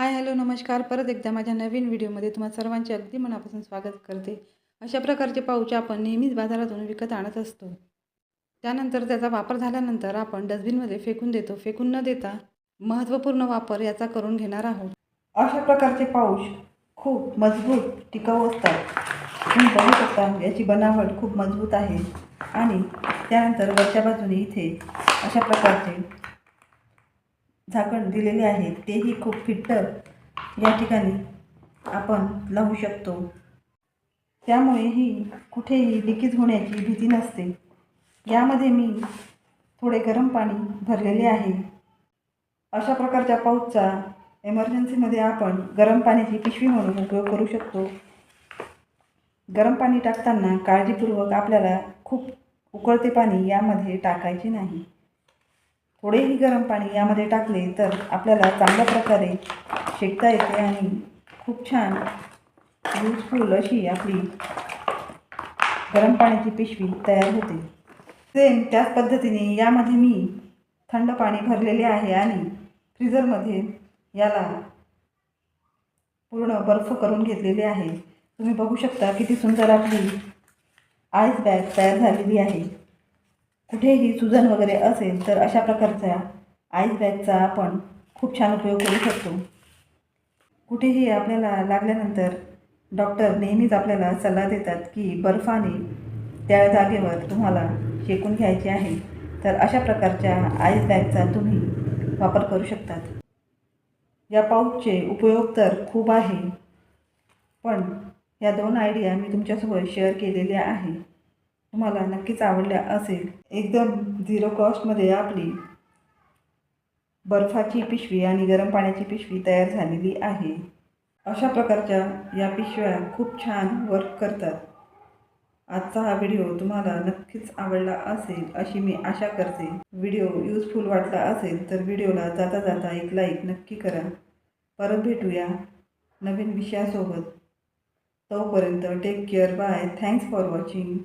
Hi hello नमस्कार. परत एकदा माझ्या नवीन व्हिडिओमध्ये तुम्हा सर्वांचे अगदी मनापासून स्वागत करते. अशा प्रकारचे पाऊच आपण नेहमीच बाजारातून विकत आणत असतो. त्यानंतर त्याचा वापर झाल्यानंतर आपण डस्टबिनमध्ये फेकून देतो. फेकून न देता महत्त्वपूर्ण वापर याचा करून घेणार आहोत. अशा प्रकारचे पाऊच खूप मजबूत टिकाऊ असतात. तुम्ही बघू शकता याची बनावट खूप मजबूत आहे. आणि त्यानंतर वरच्या बाजूने इथे अशा प्रकारचे झाकण दिलेले आहे तेही खूप फिट्ट या ठिकाणी आपण लावू शकतो. त्यामुळेही कुठेही लिकेज होण्याची भीती नसते. यामध्ये मी थोडे गरम पाणी भरलेले आहे. अशा प्रकारच्या पाऊसचा एमर्जन्सीमध्ये आपण गरम पाण्याची पिशवी म्हणून उपयोग करू शकतो. गरम पाणी टाकताना काळजीपूर्वक आपल्याला खूप उकळते पाणी यामध्ये टाकायचे नाही. थोडेही गरम पाणी यामध्ये टाकले तर आपल्याला चांगल्या प्रकारे शेकता येते आणि खूप छान यूजफुल अशी आपली गरम पाण्याची पिशवी तयार होते. सेम त्याच पद्धतीने यामध्ये मी थंड पाणी भरलेले आहे आणि फ्रीझरमध्ये याला पूर्ण बर्फ करून घेतलेले आहे. तुम्ही बघू शकता किती सुंदर आपली आईस बॅग तयार झालेली आहे. कुठेही सुजन वगैरे असेल तर अशा प्रकारच्या आईस बॅगचा आपण खूप छान उपयोग करू शकतो. कुठेही आपल्याला लागल्यानंतर डॉक्टर नेहमीच आपल्याला सल्ला देतात की बर्फाने त्या जागेवर तुम्हाला शेकून घ्यायचे आहे. तर अशा प्रकारच्या आईस बॅगचा तुम्ही वापर करू शकतात. या पाऊचचे उपयोग तर खूप आहे. पण या दोन आयडिया मी तुमच्यासोबत शेअर केलेल्या आहे. तुम्हाला नक्कीच आवडल्या असेल. एकदम झिरो कॉस्टमध्ये आपली बर्फाची पिशवी आणि गरम पाण्याची पिशवी तयार झालेली आहे. अशा प्रकारच्या या पिशव्या खूप छान वर्क करतात. आजचा हा व्हिडिओ तुम्हाला नक्कीच आवडला असेल अशी मी आशा करते. व्हिडिओ यूजफुल वाटला असेल तर व्हिडिओला जाता जाता एक लाईक नक्की करा. परत भेटूया नवीन विषयासोबत. तोपर्यंत take care bye thanks for watching